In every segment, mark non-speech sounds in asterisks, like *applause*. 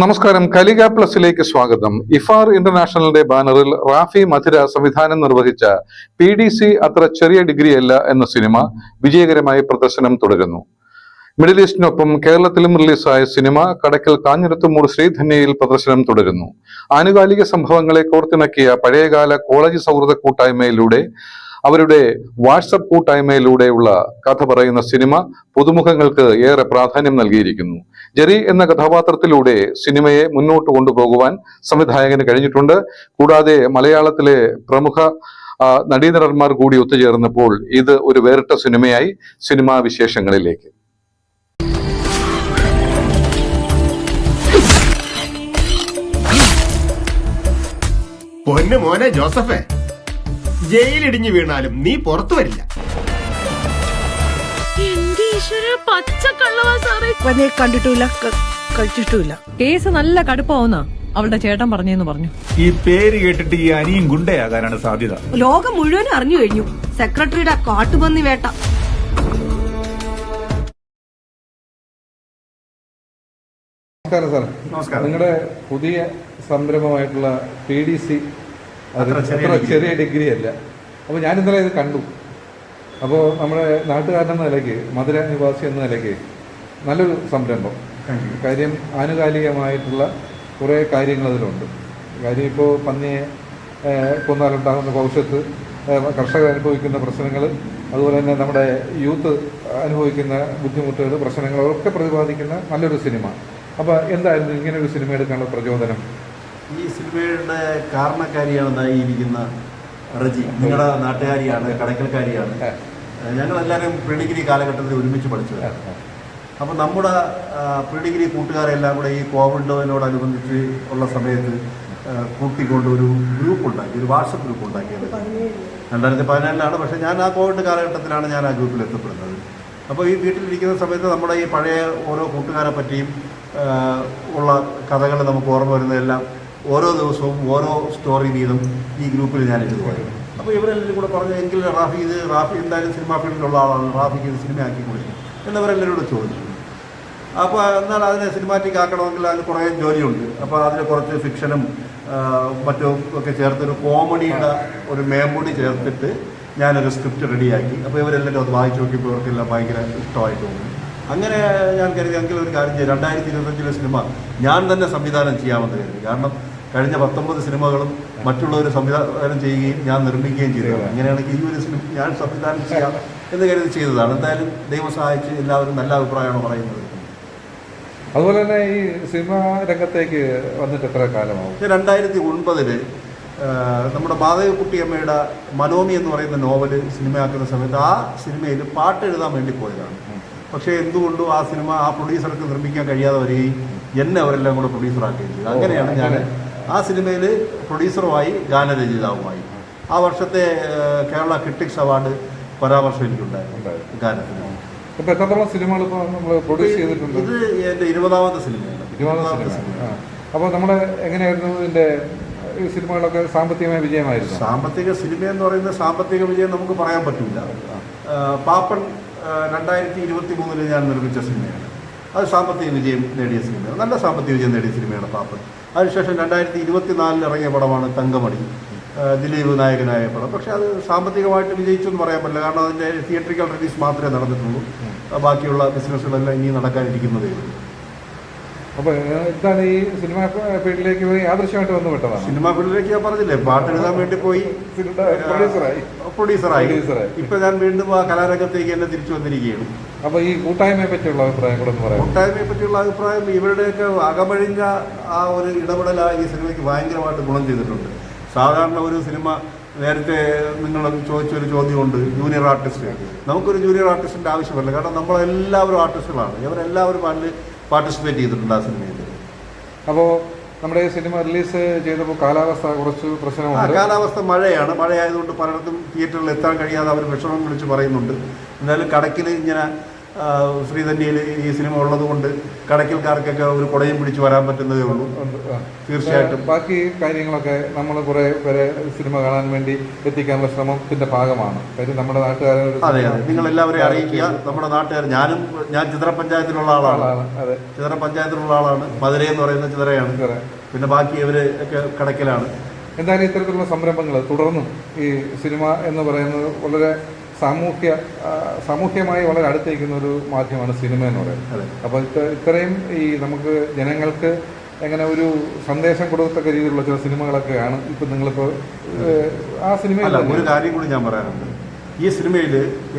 നമസ്കാരം. കലിക പ്ലസിലേക്ക് സ്വാഗതം. ഇഫാർ ഇന്റർനാഷണലിന്റെ ബാനറിൽ റാഫി മധുര സംവിധാനം നിർവഹിച്ച പി ഡി സി അത്ര ചെറിയ ഡിഗ്രിയല്ല എന്ന സിനിമ വിജയകരമായി പ്രദർശനം തുടരുന്നു. മിഡിൽ ഈസ്റ്റിനൊപ്പം കേരളത്തിലും റിലീസായ സിനിമ കടക്കൽ കാഞ്ഞിരത്തുമൂർ ശ്രീധന്യയിൽ പ്രദർശനം തുടരുന്നു. ആനുകാലിക സംഭവങ്ങളെ കോർത്തിണക്കിയ പഴയകാല കോളേജ് സൗഹൃദ കൂട്ടായ്മയിലൂടെ അവരുടെ വാട്സപ്പ് കൂട്ടായ്മയിലൂടെയുള്ള കഥ പറയുന്ന സിനിമ പുതുമുഖങ്ങൾക്ക് ഏറെ പ്രാധാന്യം നൽകിയിരിക്കുന്നു. ജെറി എന്ന കഥാപാത്രത്തിലൂടെ സിനിമയെ മുന്നോട്ട് കൊണ്ടുപോകുവാൻ സംവിധായകന് കഴിഞ്ഞിട്ടുണ്ട്. കൂടാതെ മലയാളത്തിലെ പ്രമുഖ നടീനടന്മാർ കൂടി ഒത്തുചേർന്നപ്പോൾ ഇത് ഒരു വേറിട്ട സിനിമയായി സിനിമാ വിശേഷങ്ങളിലേക്ക്. പൊന്നു മോനെ ജോസഫേ ജയിലിടിഞ്ഞു വീണാലും നീ പുറത്തു വരില്ല. പച്ചക്കള്ളവാ കഴിച്ചിട്ടുമില്ല. കേസ് നല്ല കടുപ്പാവുന്ന അവളുടെ ചേട്ടൻ പറഞ്ഞെന്ന് പറഞ്ഞു. ഈ പേര് കേട്ടിട്ട് ഈ അനിയും ഗുണ്ടയാകാനാണ് സാധ്യത. ലോകം മുഴുവൻ അറിഞ്ഞു കഴിഞ്ഞു. സെക്രട്ടറിയുടെ കാട്ടുപന്നി വേട്ട. നമസ്കാരം സാർ നമസ്കാരം. നിങ്ങളുടെ പുതിയ സംരംഭമായിട്ടുള്ള പി ഡി സി അത്ര ചെറിയ ഡിഗ്രി. അല്ല. അപ്പോൾ ഞാൻ ഇന്നലെ ഇത് കണ്ടു. അപ്പോൾ നമ്മുടെ നാട്ടുകാരനെന്ന നിലയ്ക്ക് മധുര നിവാസി എന്ന നിലയ്ക്ക് നല്ലൊരു സംരംഭം. കാര്യം ആനുകാലികമായിട്ടുള്ള കുറേ കാര്യങ്ങൾ അതിലുണ്ട്. കാര്യം ഇപ്പോൾ പന്നിയെ കൊന്നാലുണ്ടാകുന്ന ഭവിഷ്യത്ത് കർഷകർ അനുഭവിക്കുന്ന പ്രശ്നങ്ങൾ അതുപോലെ തന്നെ നമ്മുടെ യൂത്ത് അനുഭവിക്കുന്ന ബുദ്ധിമുട്ടുകൾ പ്രശ്നങ്ങൾ ഒക്കെ പ്രതിപാദിക്കുന്ന നല്ലൊരു സിനിമ. അപ്പോൾ എന്തായിരുന്നു ഇങ്ങനെ ഒരു സിനിമ എടുക്കാനുള്ള പ്രചോദനം? ഈ സിനിമയുടെ കാരണക്കാരിയാണെന്നായി ഇരിക്കുന്ന റജി. നിങ്ങളുടെ നാട്ടുകാരിയാണ് കടക്കൽക്കാരിയാണ്. ഞങ്ങളെല്ലാവരും പ്രീ ഡിഗ്രി കാലഘട്ടത്തിൽ ഒരുമിച്ച് പഠിച്ചത് അപ്പോൾ നമ്മുടെ പ്രീ ഡിഗ്രി കൂട്ടുകാരെല്ലാം കൂടെ ഈ കോവിഡിനോടനുബന്ധിച്ച് ഉള്ള സമയത്ത് കൂട്ടിക്കൊണ്ട് ഒരു ഗ്രൂപ്പ് ഉണ്ടാക്കി ഒരു വാട്സപ്പ് ഗ്രൂപ്പ് ഉണ്ടാക്കിയത് രണ്ടായിരത്തി പതിനാലിലാണ് പക്ഷേ ഞാൻ ആ കോവിഡ് കാലഘട്ടത്തിലാണ് ഞാൻ ആ ഗ്രൂപ്പിൽ എത്തപ്പെടുന്നത്. അപ്പോൾ ഈ വീട്ടിലിരിക്കുന്ന സമയത്ത് നമ്മുടെ ഈ പഴയ ഓരോ കൂട്ടുകാരെ പറ്റിയും ഉള്ള കഥകൾ നമുക്ക് ഓർമ്മ വരുന്നതെല്ലാം ഓരോ ദിവസവും ഓരോ സ്റ്റോറി വീതം ഈ ഗ്രൂപ്പിൽ ഞാൻ എഴുതുമായിരുന്നു അപ്പോൾ ഇവരെല്ലാവരും കൂടെ പറഞ്ഞു എങ്കിൽ റാഫി ഇത് റാഫി എന്തായാലും സിനിമാ ഫീൽഡിലുള്ള ആളാണ്. റാഫിക്ക് ഇത് സിനിമയാക്കി കൊടുക്കും എന്നവരെല്ലാവരും കൂടെ ചോദിച്ചു. അപ്പോൾ എന്നാൽ അതിനെ സിനിമാറ്റിക് ആക്കണമെങ്കിൽ അതിന് കുറേ ജോലിയുണ്ട്. അപ്പോൾ അതിന് കുറച്ച് ഫിക്ഷനും മറ്റും ഒക്കെ ചേർത്തൊരു കോമഡിയുടെ ഒരു മേമ്പൊടി ചേർത്തിട്ട് ഞാനൊരു സ്ക്രിപ്റ്റ് റെഡിയാക്കി അപ്പോൾ ഇവരെല്ലാവരും അത് വായിച്ചു നോക്കിയപ്പോൾ ഇവർക്കെല്ലാം ഭയങ്കര ഇഷ്ടമായിട്ട് തോന്നി. അങ്ങനെ ഞാൻ കരുതി എങ്കിൽ ഒരു കാര്യം ചെയ്യാം. രണ്ടായിരത്തി ഇരുപത്തഞ്ചിലെ സിനിമ ഞാൻ തന്നെ സംവിധാനം ചെയ്യാമെന്ന് കരുതി. കാരണം കഴിഞ്ഞ പത്തൊമ്പത് സിനിമകളും മറ്റുള്ളവർ സംവിധാനം ചെയ്യുകയും ഞാൻ നിർമ്മിക്കുകയും ചെയ്തതാണ്. അങ്ങനെയാണെങ്കിൽ ഈ ഒരു സിനിമ ഞാൻ സംവിധാനം ചെയ്യാം എന്ന് കരുതി ചെയ്തതാണ്. എന്തായാലും ദൈവം സഹായിച്ച് എല്ലാവരും നല്ല അഭിപ്രായമാണ് പറയുന്നത്. അതുപോലെ തന്നെ ഈ സിനിമ രംഗത്തേക്ക് വന്നിട്ട് എത്ര കാലമാവും? രണ്ടായിരത്തി ഒൻപതിൽ നമ്മുടെ മാധവിക്കുട്ടിയമ്മയുടെ മനോമി എന്ന് പറയുന്ന നോവൽ സിനിമയാക്കുന്ന സമയത്ത് ആ സിനിമയിൽ പാട്ട് എഴുതാൻ വേണ്ടി പോയതാണ്. പക്ഷേ എന്തുകൊണ്ടും ആ സിനിമ ആ പ്രൊഡ്യൂസർക്ക് നിർമ്മിക്കാൻ കഴിയാതെ വരികയും എന്നെ അവരെല്ലാം കൂടെ പ്രൊഡ്യൂസറാക്കുകയും ചെയ്തു. അങ്ങനെയാണ് ഞാൻ ആ സിനിമയിൽ പ്രൊഡ്യൂസറുമായി ഗാനരചയിതാവുമായി. ആ വർഷത്തെ കേരള ക്രിട്ടിക്സ് അവാർഡ് പരാമർശം എനിക്കുണ്ടായിരുന്നു. ഗാനത്തിന് ഇപ്പൊ എത്രത്തോളം സിനിമകൾ ഇപ്പോൾ നമ്മൾ പ്രൊഡ്യൂസ് ചെയ്തിട്ടുണ്ട്? ഇത് എന്റെ ഇരുപതാമത്തെ സിനിമയാണ്. ഇരുപതാം സിനിമ അപ്പോൾ നമ്മുടെ എങ്ങനെയായിരുന്നു ഇതിന്റെ ഈ സിനിമകളൊക്കെ സാമ്പത്തികമായ വിജയമായിരുന്നു? സാമ്പത്തിക സിനിമ എന്ന് പറയുന്ന സാമ്പത്തിക വിജയം നമുക്ക് പറയാൻ പറ്റില്ല പാപ്പൺ പാപ്പൻ രണ്ടായിരത്തി ഇരുപത്തി മൂന്നിൽ ഞാൻ നിർമ്മിച്ച സിനിമയാണ്. അത് സാമ്പത്തിക വിജയം നേടിയ സിനിമയാണ്. നല്ല സാമ്പത്തിക വിജയം നേടിയ സിനിമയാണ് പാപ്പൻ. അതിനുശേഷം രണ്ടായിരത്തി ഇരുപത്തി നാലിൽ ഇറങ്ങിയ പടമാണ് തങ്കമണി. ദിലീപ് നായകനായ പടം. പക്ഷേ അത് സാമ്പത്തികമായിട്ട് വിജയിച്ചു എന്ന് പറയാൻ പറ്റില്ല. കാരണം അതിന്റെ തിയേറ്ററിക്കൽ റിലീസ് മാത്രമേ നടന്നിട്ടുള്ളൂ. ബാക്കിയുള്ള ബിസിനസ്സുകളെല്ലാം ഇനി നടക്കാനിരിക്കുന്നതേ ഉള്ളൂ. അപ്പോൾ എന്താണ് ഈ സിനിമ ഫീൽഡിലേക്ക് പോയി യാദൃശ്യമായിട്ട് വന്നു പെട്ടതാണ് സിനിമാ ഫീൽഡിലേക്ക് ഞാൻ പറഞ്ഞില്ലേ? പാട്ട് എഴുതാൻ വേണ്ടി പോയി. പ്രൊഡ്യൂസറായി പ്രൊഡ്യൂസറായി. ഇപ്പൊ ഞാൻ വീണ്ടും ആ കലാരംഗത്തേക്ക് തന്നെ തിരിച്ചു വന്നിരിക്കുകയാണ്. അപ്പൊ ഈ കൂട്ടായ്മയെ പറ്റിയുള്ള അഭിപ്രായം കൂടെ പറയാം കൂട്ടായ്മയെ പറ്റിയുള്ള അഭിപ്രായം ഇവരുടെയൊക്കെ അകമഴിഞ്ഞ ആ ഒരു ഇടപെടൽ ആ ഈ സിനിമയ്ക്ക് ഭയങ്കരമായിട്ട് ഗുണം ചെയ്തിട്ടുണ്ട്. സാധാരണ ഒരു സിനിമ നേരത്തെ നിങ്ങൾ ചോദിച്ചൊരു ചോദ്യമുണ്ട് ജൂനിയർ ആർട്ടിസ്റ്റ് നമുക്കൊരു ജൂനിയർ ആർട്ടിസ്റ്റിന്റെ ആവശ്യമില്ല കാരണം നമ്മളെല്ലാവരും ആർട്ടിസ്റ്റുകളാണ് ഇവരെല്ലാവരും അതിൽ പാർട്ടിസിപ്പേറ്റ് ചെയ്തിട്ടുണ്ട് ആ സിനിമയിൽ. അപ്പോൾ നമ്മുടെ സിനിമ റിലീസ് ചെയ്തപ്പോൾ കാലാവസ്ഥ കുറച്ച് പ്രശ്നമാണ് കാലാവസ്ഥ മഴയാണ്. മഴയായതുകൊണ്ട് പലയിടത്തും തിയേറ്ററിൽ എത്താൻ കഴിയാതെ അവർ വിഷമം വിളിച്ച് പറയുന്നുണ്ട്. എന്തായാലും കടക്കിൽ ഇങ്ങനെ ശ്രീധന്യയിൽ ഈ സിനിമ ഉള്ളത് കൊണ്ട് കടയ്ക്കൽക്കാർക്കൊക്കെ ഒരു കുടയും പിടിച്ച് വരാൻ പറ്റുന്നതേ ഉള്ളൂ. തീർച്ചയായിട്ടും. ബാക്കി കാര്യങ്ങളൊക്കെ നമ്മൾ കുറെ പേരെ സിനിമ കാണാൻ വേണ്ടി എത്തിക്കാനുള്ള ശ്രമത്തിന്റെ ഭാഗമാണ്. കാര്യം നമ്മുടെ നാട്ടുകാരെ അതെ അതെ. നിങ്ങൾ എല്ലാവരെയും അറിയിക്കുക. നമ്മുടെ നാട്ടുകാർ ഞാനും ഞാൻ ചിത്ര പഞ്ചായത്തിലുള്ള ആളാണ്. അതെ. ചിത്ര പഞ്ചായത്തിലുള്ള ആളാണ്. മധുരൈ എന്ന് പറയുന്ന ചിത്രയാണ് പിന്നെ ബാക്കി ഇവർ ഒക്കെ കടക്കലാണ് എന്തായാലും ഇത്തരത്തിലുള്ള സംരംഭങ്ങൾ തുടർന്നും ഈ സിനിമ എന്ന് പറയുന്നത് വളരെ സാമൂഹ്യ സാമൂഹ്യമായി വളരെ അടുത്തിരിക്കുന്ന ഒരു മാധ്യമമാണ് സിനിമ എന്ന് പറയുന്നത്. അപ്പോൾ ഇത്രയും ഈ നമുക്ക് ജനങ്ങൾക്ക് എങ്ങനെ ഒരു സന്ദേശം കൊടുക്കത്തക്ക രീതിയിലുള്ള ചില സിനിമകളൊക്കെയാണ് ഇപ്പം നിങ്ങളിപ്പോൾ ആ സിനിമയിൽ ഒരു കാര്യം കൂടി ഞാൻ പറയാനുണ്ട്. ഈ സിനിമയിൽ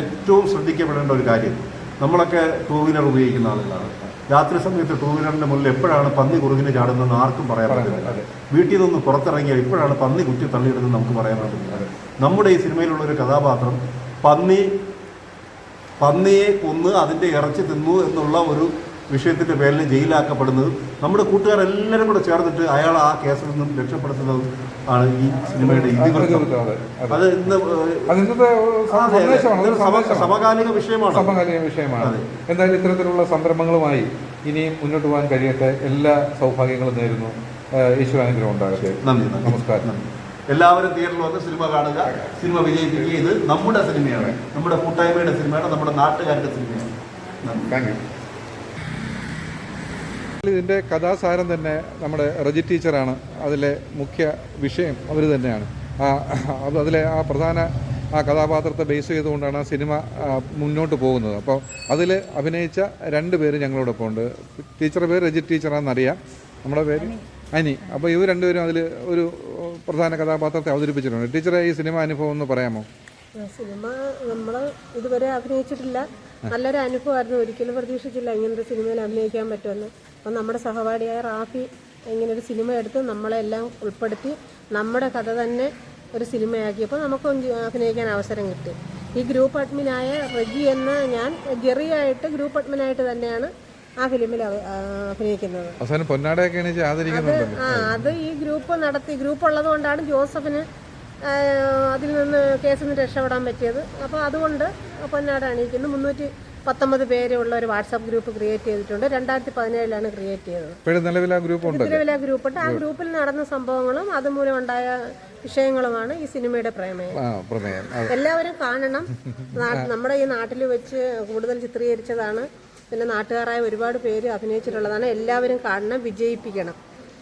ഏറ്റവും ശ്രദ്ധിക്കപ്പെടേണ്ട ഒരു കാര്യം നമ്മളൊക്കെ ടൂ വീലർ ഉപയോഗിക്കുന്ന ആളുകളാണ്. രാത്രി സമയത്ത് ടൂ വീലറിന്റെ മുന്നിൽ എപ്പോഴാണ് പന്നി കുറുകിന് ചാടുന്നതെന്ന് ആർക്കും പറയാൻ പറ്റില്ല. വീട്ടിൽ നിന്ന് പുറത്തിറങ്ങിയാൽ എപ്പോഴാണ് പന്നി കുത്തി തള്ളിയിടുന്നത് നമുക്ക് പറയാൻ പറ്റില്ല. നമ്മുടെ ഈ സിനിമയിലുള്ള ഒരു കഥാപാത്രം പന്നി പന്നിയെ കൊന്ന് അതിന്റെ ഇറച്ചി തിന്നു എന്നുള്ള ഒരു വിഷയത്തിന്റെ പേരിൽ ജയിലാക്കപ്പെടുന്നത്. നമ്മുടെ കൂട്ടുകാരെല്ലാവരും കൂടെ ചേർന്നിട്ട് അയാൾ ആ കേസിൽ നിന്നും രക്ഷപ്പെടുത്തുന്നത് ആണ് ഈ സിനിമയുടെ ഇതിവൃത്തം. അതെ, ഇന്ന്. സമകാലിക വിഷയമാണ്. സമകാലിക വിഷയമാണ്. എന്തായാലും ഇത്തരത്തിലുള്ള സംരംഭങ്ങളുമായി ഇനിയും മുന്നോട്ട് പോകാൻ കഴിയട്ടെ. എല്ലാ സൗഭാഗ്യങ്ങളും നേരുന്നു. ഈശ്വരാനുഗ്രഹം ഉണ്ടാകട്ടെ. നന്ദി നന്ദി. നമസ്കാരം. നന്ദി. എല്ലാവരും തിയേറ്ററിൽ വന്ന് സിനിമ കാണുക. സിനിമ വിജയിപ്പിക്കുക. ഇത് നമ്മുടെ സിനിമയാണ്. നമ്മുടെ കൂട്ടായ്മയുടെ സിനിമയാണ്. നമ്മുടെ നാട്ടുകാരുടെ സിനിമയാണ്. താങ്ക് യു ഇതിന്റെ കഥാസാരം തന്നെ നമ്മുടെ റജി ടീച്ചറാണ്. അതിലെ മുഖ്യ വിഷയം അവർ തന്നെയാണ്. ആ അതിലെ ആ പ്രധാന ആ കഥാപാത്രത്തെ ബേസ് ചെയ്തുകൊണ്ടാണ് ആ സിനിമ മുന്നോട്ട് പോകുന്നത്. അപ്പോൾ അതിൽ അഭിനയിച്ച രണ്ട് പേര് ഞങ്ങളോടൊപ്പം ഉണ്ട് ടീച്ചറുടെ പേര് രജിത് ടീച്ചറാണെന്നറിയാം. നമ്മുടെ പേര് അനി. അപ്പോൾ ഇവർ രണ്ടുപേരും അതിൽ ഒരു പ്രധാന കഥാപാത്രത്തെ അവതരിപ്പിച്ചിട്ടുണ്ട്. ടീച്ചറെ ഈ സിനിമ അനുഭവം ഒന്ന് പറയാമോ? സിനിമ നമ്മൾ ഇതുവരെ അഭിനയിച്ചിട്ടില്ല. നല്ലൊരു അനുഭവമായിരുന്നു. ഒരിക്കലും പ്രതീക്ഷിച്ചില്ല ഇങ്ങനൊരു സിനിമയിൽ അഭിനയിക്കാൻ പറ്റുമെന്ന്. അപ്പം നമ്മുടെ സഹപാഠിയായ റാഫി ഇങ്ങനൊരു സിനിമ എടുത്ത് നമ്മളെല്ലാം ഉൾപ്പെടുത്തി നമ്മുടെ കഥ തന്നെ ഒരു സിനിമയാക്കിയപ്പോൾ നമുക്കും അഭിനയിക്കാൻ അവസരം കിട്ടി. ഈ ഗ്രൂപ്പ് അഡ്മിനായ റെജി എന്ന ഞാൻ ജെറിയായിട്ട് ഗ്രൂപ്പ് അഡ്മിനായിട്ട് തന്നെയാണ് ആ ഫിലിമിൽ അഭിനയിക്കുന്നത്. അവസാനം പൊന്നാടയൊക്കെ അത് ആ അത് ഈ ഗ്രൂപ്പ് നടത്തി ഗ്രൂപ്പ് ഉള്ളത് കൊണ്ടാണ് ജോസഫിന് അതിൽ നിന്ന് കേസിൽ നിന്ന് രക്ഷപ്പെടാൻ പറ്റിയത്. അപ്പോൾ അതുകൊണ്ട് പൊന്നാട് അണിയിക്കുന്നു മുന്നൂറ്റി പത്തൊമ്പത് പേരുള്ള ഒരു വാട്സാപ്പ് ഗ്രൂപ്പ് ക്രിയേറ്റ് ചെയ്തിട്ടുണ്ട്. രണ്ടായിരത്തി പതിനേഴിലാണ് ക്രിയേറ്റ് ചെയ്തത്. നിലവിലെ നിലവിൽ ആ ഗ്രൂപ്പ് ഉണ്ട്. ആ ഗ്രൂപ്പിൽ നടന്ന സംഭവങ്ങളും അതുമൂലം ഉണ്ടായ വിഷയങ്ങളുമാണ് ഈ സിനിമയുടെ പ്രമേയം. എല്ലാവരും കാണണം. *laughs* നമ്മുടെ ഈ നാട്ടിൽ വെച്ച് കൂടുതൽ ചിത്രീകരിച്ചതാണ് പിന്നെ നാട്ടുകാരായ ഒരുപാട് പേര് അഭിനയിച്ചിട്ടുള്ളതാണ്. എല്ലാവരും കാണണം വിജയിപ്പിക്കണം.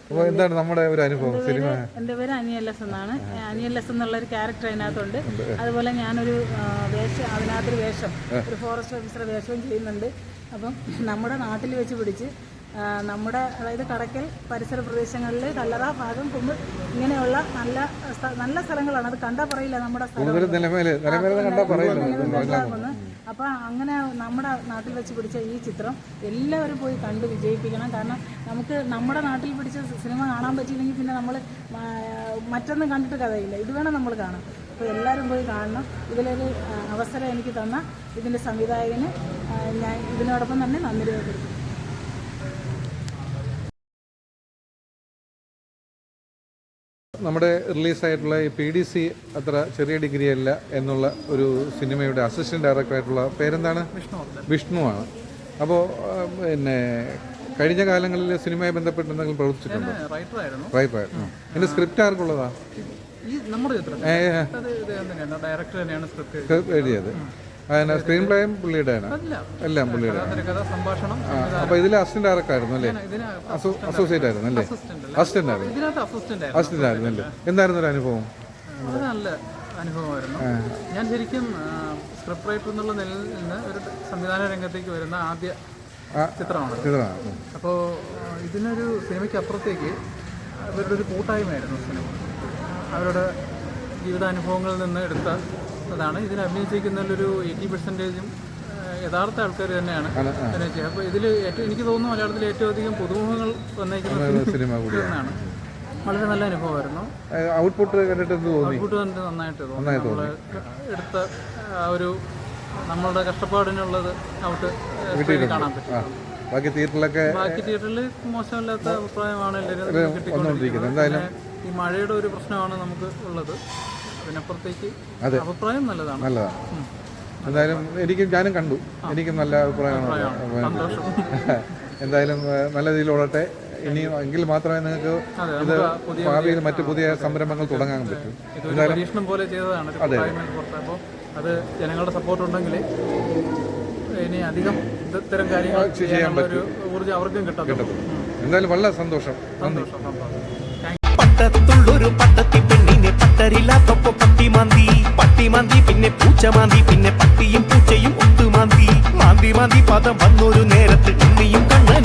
അപ്പോൾ എന്താണ് നമ്മുടെ ഒരു അനുഭവം? സിനിമ? എന്റെ പേര് അനിയല്ലസ് എന്നാണ്. അനിയല്ലസ് എന്നുള്ള ഒരു ക്യാരക്ടർ അതിനകത്തുണ്ട്. അതുപോലെ ഞാനൊരു വേഷം അതിനകത്തൊരു വേഷം ഒരു ഫോറസ്റ്റ് ഓഫീസറെ വേഷവും ചെയ്യുന്നുണ്ട്. അപ്പം നമ്മുടെ നാട്ടിൽ വെച്ച് പിടിച്ച് നമ്മുടെ അതായത് കടക്കൽ പരിസര പ്രദേശങ്ങളിൽ കല്ലറ ഭാഗം കുമ്പ് ഇങ്ങനെയുള്ള നല്ല നല്ല സ്ഥലങ്ങളാണ്. അത് കണ്ടാൽ പറയില്ല നമ്മുടെ സ്ഥലം കൂടുതൽ നിലമേൽ നിലമേലെന്ന് കണ്ടാൽ പറയുന്നത് അപ്പൊ അങ്ങനെ നമ്മുടെ നാട്ടിൽ വെച്ച് പിടിച്ച ഈ ചിത്രം എല്ലാവരും പോയി കണ്ട് വിജയിപ്പിക്കണം. കാരണം നമുക്ക് നമ്മുടെ നാട്ടിൽ പിടിച്ച സിനിമ കാണാൻ പറ്റിയില്ലെങ്കിൽ പിന്നെ നമ്മൾ മറ്റൊന്നും കണ്ടിട്ട് കഥയില്ല. ഇത് വേണം നമ്മൾ കാണാം അപ്പോൾ എല്ലാവരും പോയി കാണണം. ഇതിലൊരു അവസരം എനിക്ക് തന്ന ഇതിന്റെ സംവിധായകന് ഞാൻ ഇതിനോടൊപ്പം തന്നെ നന്ദി രേഖപ്പെടുത്തുന്നു. നമ്മുടെ റിലീസായിട്ടുള്ള ഈ പി ഡി സി അത്ര ചെറിയ ഡിഗ്രി അല്ല എന്നുള്ള ഒരു സിനിമയുടെ അസിസ്റ്റന്റ് ഡയറക്ടറായിട്ടുള്ള പേരെന്താണ്? വിഷ്ണു ആണ് അപ്പോൾ പിന്നെ കഴിഞ്ഞ കാലങ്ങളിൽ സിനിമയെ ബന്ധപ്പെട്ട് എന്തെങ്കിലും പ്രവർത്തിച്ചിട്ടുണ്ടോ? റൈറ്ററായിരുന്നു എന്റെ സ്ക്രിപ്റ്റ് ആർക്കുള്ളതാ? ഈ നമ്മുടെ ചിത്രം ഏ, ഏ, അത് ഇത് തന്നെയാണ് ഡയറക്ടർ തന്നെയാണ് സ്ക്രിപ്റ്റ് എഴുതിയത്. അതിന് സ്ക്രീൻ പ്ലേയും പുള്ളിയുടെയാണ് എല്ലാം പുള്ളിയുടെ. അപ്പോൾ ഇതിൽ അസിസ്റ്റന്റ് ആർക്കായിരുന്നു അല്ലേ? അസോസിയേറ്റ് ആയിരുന്നു. അല്ലേ? അസിസ്റ്റന്റ് ആയിരുന്നു. അസിസ്റ്റന്റ് ആയിരുന്നു. അല്ലേ? എന്തായിരുന്നു ഒരു അനുഭവം? നല്ല അനുഭവമായിരുന്നു. ഞാൻ ശരിക്കും സ്ക്രിപ്റ്റ് റൈറ്റർ എന്നുള്ള നിലയിൽ നിന്ന് ഒരു സംവിധാന രംഗത്തേക്ക് വരുന്ന ആദ്യ ചിത്രമാണ്. അപ്പോൾ ഇതിനൊരു സിനിമയ്ക്ക് അപ്പുറത്തേക്ക് അവരുടെ ഒരു കൂട്ടായ്മയായിരുന്നു സിനിമ. അവരുടെ ജീവിതാനുഭവങ്ങളിൽ നിന്ന് എടുത്ത അതാണ്. ഇതിൽ അഭിനയിച്ചിരിക്കുന്നതിലൊരു എയ്റ്റി പെർസെന്റേജും യഥാർത്ഥ ആൾക്കാർ തന്നെയാണ് അഭിനയിച്ചത്. അപ്പോൾ ഇതിൽ ഏറ്റവും എനിക്ക് തോന്നുന്നു മലയാളത്തിൽ ഏറ്റവും അധികം പുതുമുഖങ്ങൾ വന്നേക്കുന്ന സിനിമ കൂടിയാണ്. വളരെ നല്ല അനുഭവമായിരുന്നു. ഔട്ട്പുട്ട് കണ്ടിട്ട് തോന്നി? ഔട്ട്പുട്ട് തന്നെ നന്നായിട്ട് തോന്നി. എടുത്ത ആ ഒരു നമ്മളുടെ കഷ്ടപ്പാടിനുള്ളത് ഔട്ട് കാണാൻ പറ്റും. ബാക്കി തിയേറ്ററിലൊക്കെ ബാക്കി തിയേറ്ററിൽ മോശമില്ലാത്ത അഭിപ്രായമാണ് എല്ലാവരും കിട്ടിക്കൊണ്ടിരിക്കുന്നത്. എന്തായാലും ഈ മഴയുടെ ഒരു പ്രശ്നമാണ് നമുക്ക് ഉള്ളത്. അതിനപ്പുറത്തേക്ക് അതെ. അഭിപ്രായം നല്ലതാണ്. നല്ലതാണ്. എന്തായാലും എനിക്കും ഞാനും കണ്ടു. എനിക്കും നല്ല അഭിപ്രായമാണ്. സന്തോഷം. *laughs* എന്തായാലും നല്ല രീതിയിൽ ഓടട്ടെ. ഇനി എങ്കിൽ മാത്രമേ നിങ്ങൾക്ക് ഇത് പുതിയ ഭാവിയിൽ മറ്റു പുതിയ സംരംഭങ്ങൾ തുടങ്ങാൻ പറ്റും. പരീക്ഷണം പോലെ ചെയ്തതാണ് അതെ. അപ്പോൾ അത് ജനങ്ങളുടെ സപ്പോർട്ട് ഉണ്ടെങ്കിൽ ഇനി അധികം ഇത് ഇത്തരം കാര്യങ്ങൾ ചെയ്യാൻ പറ്റും. ഊർജം അവർക്കും കിട്ടും എന്തായാലും വളരെ സന്തോഷം. നന്ദി. പട്ടത്തുള്ളൊരു പട്ടത്തി പെണ്ണിനെ പട്ടരില്ലാത്തപ്പോ പട്ടി മാന്തി. പട്ടി മാന്തി പിന്നെ പൂച്ച മാന്തി പിന്നെ പട്ടിയും പൂച്ചയും ഒത്തു മാന്തി. മാന്തി പദം വന്നൊരു നേരത്ത് ഉണ്ണിയും ഓടിയെത്തി